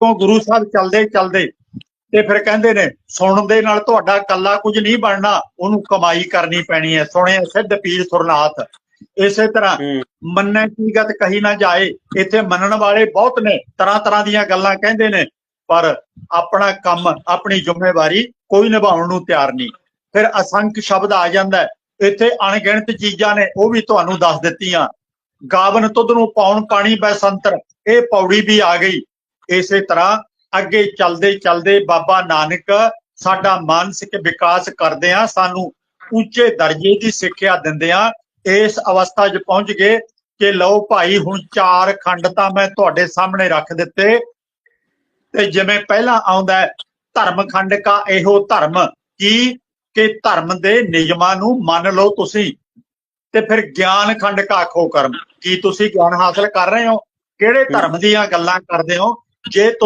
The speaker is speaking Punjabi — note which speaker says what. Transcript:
Speaker 1: ਤੋਂ ਗੁਰੂ ਸਾਹਿਬ ਚੱਲਦੇ ਚੱਲਦੇ? ਤੇ ਫਿਰ ਕਹਿੰਦੇ ਨੇ ਸੁਣਨ ਦੇ ਨਾਲ ਤੁਹਾਡਾ ਕੱਲਾ ਕੁਝ ਨਹੀਂ ਬਣਨਾ ਉਹਨੂੰ ਕਮਾਈ ਕਰਨੀ ਪੈਣੀ ਹੈ। ਸੁਣਿਆ ਸਿੱਧ ਪੀਰ ਸੁਰਨਾਥ। ਇਸੇ ਤਰ੍ਹਾਂ ਮੰਨੈ ਕੀ ਗਤ ਕਹੀ ਨਾ ਜਾਏ ਇੱਥੇ ਮੰਨਣ ਵਾਲੇ ਬਹੁਤ ਨੇ ਤਰ੍ਹਾਂ ਤਰ੍ਹਾਂ ਦੀਆਂ ਗੱਲਾਂ ਕਹਿੰਦੇ ਨੇ ਪਰ ਆਪਣਾ ਕੰਮ ਆਪਣੀ ਜ਼ਿੰਮੇਵਾਰੀ ਕੋਈ ਨਿਭਾਉਣ ਨੂੰ ਤਿਆਰ ਨਹੀਂ। ਫਿਰ ਅਸੰਖ ਸ਼ਬਦ ਆ ਜਾਂਦਾ। ਇੱਥੇ ਅਣਗਿਣਤ ਚੀਜ਼ਾਂ ਨੇ ਉਹ ਵੀ ਤੁਹਾਨੂੰ ਦੱਸ ਦਿੱਤੀਆਂ। ਗਾਵਨ ਤੁਧ ਨੂੰ ਪਾਉਣ ਪਾਣੀ ਬੈਸੰਤਰ ਇਹ ਪੌੜੀ ਵੀ ਆ ਗਈ। ਇਸੇ ਤਰ੍ਹਾਂ ਅੱਗੇ ਚੱਲਦੇ ਚੱਲਦੇ ਬਾਬਾ ਨਾਨਕ ਸਾਡਾ ਮਾਨਸਿਕ ਵਿਕਾਸ ਕਰਦੇ ਆ, ਸਾਨੂੰ ਉੱਚੇ ਦਰਜੇ ਦੀ ਸਿੱਖਿਆ ਦਿੰਦੇ ਆ। ਇਸ ਅਵਸਥਾ 'ਚ ਪਹੁੰਚ ਗਏ ਕਿ ਲਓ ਭਾਈ, ਹੁਣ ਚਾਰ ਖੰਡ ਤਾਂ ਮੈਂ ਤੁਹਾਡੇ ਸਾਹਮਣੇ ਰੱਖ ਦਿੱਤੇ। ਤੇ ਜਿਵੇਂ ਪਹਿਲਾਂ ਆਉਂਦਾ ਧਰਮ ਖੰਡ ਕਾ ਇਹੋ ਧਰਮ, ਕੀ? ਕਿ ਧਰਮ ਦੇ ਨਿਯਮਾਂ ਨੂੰ ਮੰਨ ਲਓ ਤੁਸੀਂ। ਤੇ ਫਿਰ ਗਿਆਨ ਖੰਡ ਕਾ ਆਖੋ ਕਰਮ, ਕੀ ਤੁਸੀਂ ਗਿਆਨ ਹਾਸਲ ਕਰ ਰਹੇ ਹੋ? ਕਿਹੜੇ ਧਰਮ ਦੀਆਂ ਗੱਲਾਂ ਕਰਦੇ ਹੋ? Jet